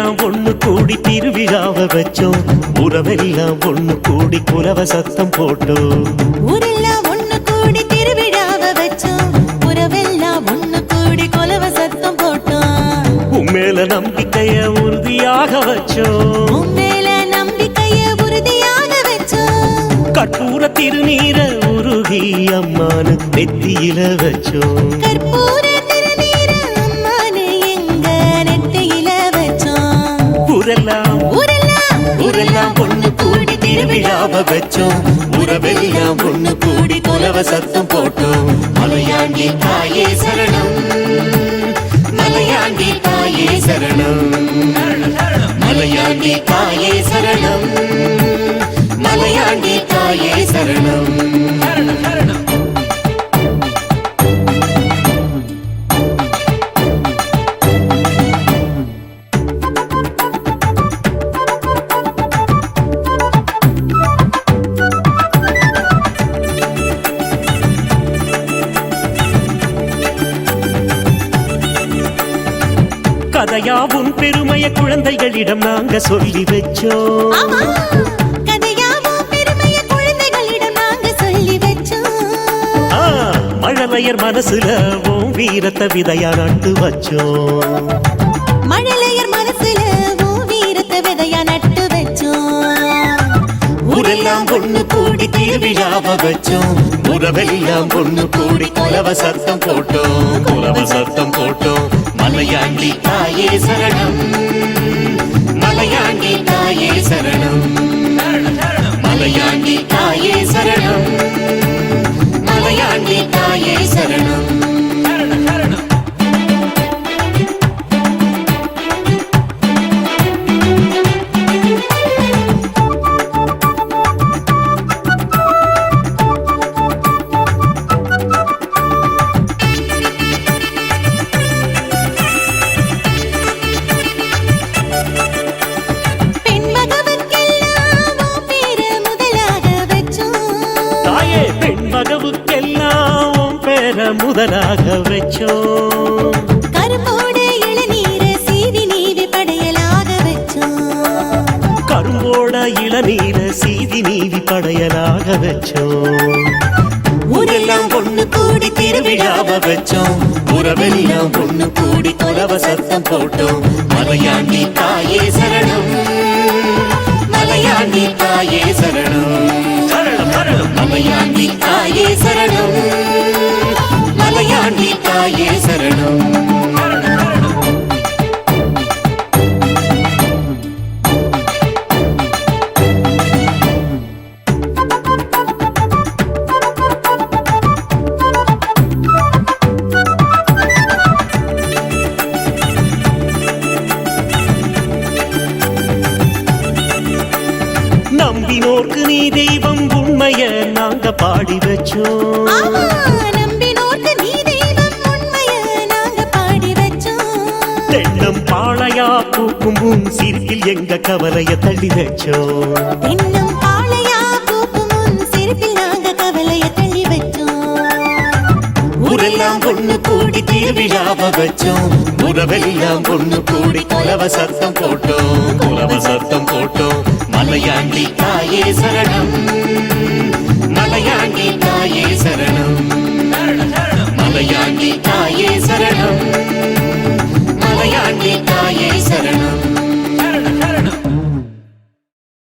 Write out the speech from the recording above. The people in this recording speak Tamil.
ஊரெல்லாம் ஒண்ணு கூடி திருவிழாவை வச்சோம். உறவெல்லாம் ஒண்ணு கூடி குலவ சத்தம் போட்டோம். ஊரெல்லாம் ஒண்ணு கூடி திருவிழாவை வச்சோம். உறவெல்லாம் ஒண்ணு கூடி கொலவ சத்தம் போட்டோம். உண்மையில நம்பிக்கைய உறுதியாக வச்சோம். மேல நம்பிக்கைய உறுதியாக வச்சோம். கற்பூர திருநீர உருகி அம்மானு நெத்தியில வச்சோம். கற்பூர ஊரெல்லாம் ஊரெல்லாம் ஊரெல்லாம் ஒண்ணு கூடி திருவிழாவை வச்சோம். உறவெல்லாம் ஒண்ணு கூடி குலவ சத்தம் போட்டோம். மலையாண்டி தாயே சரணம். மலையாண்டி தாயே சரணம். மலையாண்டி தாயே சரணம். மலையாண்டி தாயே சரணம். கதையா உன் பெருமைய குழந்தைகளிடம் நாங்க சொல்லி வச்சோம். மழலையர் மனசுல உன் வீரத்தை விதையா நட்டு வச்சோம். கூடி திருவிழாவை வச்சோம். உறவெல்லாம் ஒண்ணு கூடி குலவ சத்தம் போட்டோம். குலவ சத்தம் போட்டோம். மலையாண்டி தாயே சரணம். முதலாக வச்சோம் கரும்போட இளநீர சீவி நீவி படையலாக வச்சோம் கரும்போட இளநீர சீதி நீவி படையலாக வச்சோம் ஊரெல்லாம் ஒண்ணு கூடி திருவிழாவை வச்சோம் உறவெல்லாம் ஒண்ணு கூடி குலவ சத்தம் போட்டோம் மலையாண்டி தாயே சரணம். மலையாண்டி தாயே சரணம். சரணம் சரணம். மலையாண்டி தாயே சரணம். தாயே சரணம். நம்பினோர்க்கு நீ தெய்வம் உண்மைய நாங்க பாடி வச்சோம். பாளையா பூக்கும் சிரிப்பில் எங்க கவலைய தள்ளி வச்சோம் இன்னும் பாளையா பூக்கும் சிரிப்பில் நாங்க கவலைய தள்ளி வச்சோம் ஊரெல்லாம் ஒண்ணு கூடி திருவிழாவை வச்சோம் உறவெல்லாம் ஒண்ணு கூடி குலவ சத்தம் போட்டோம் குலவ சத்தம் போட்டோம் மலையாண்டி தாயே சரணம். மலையாண்டி தாயே சரணம்.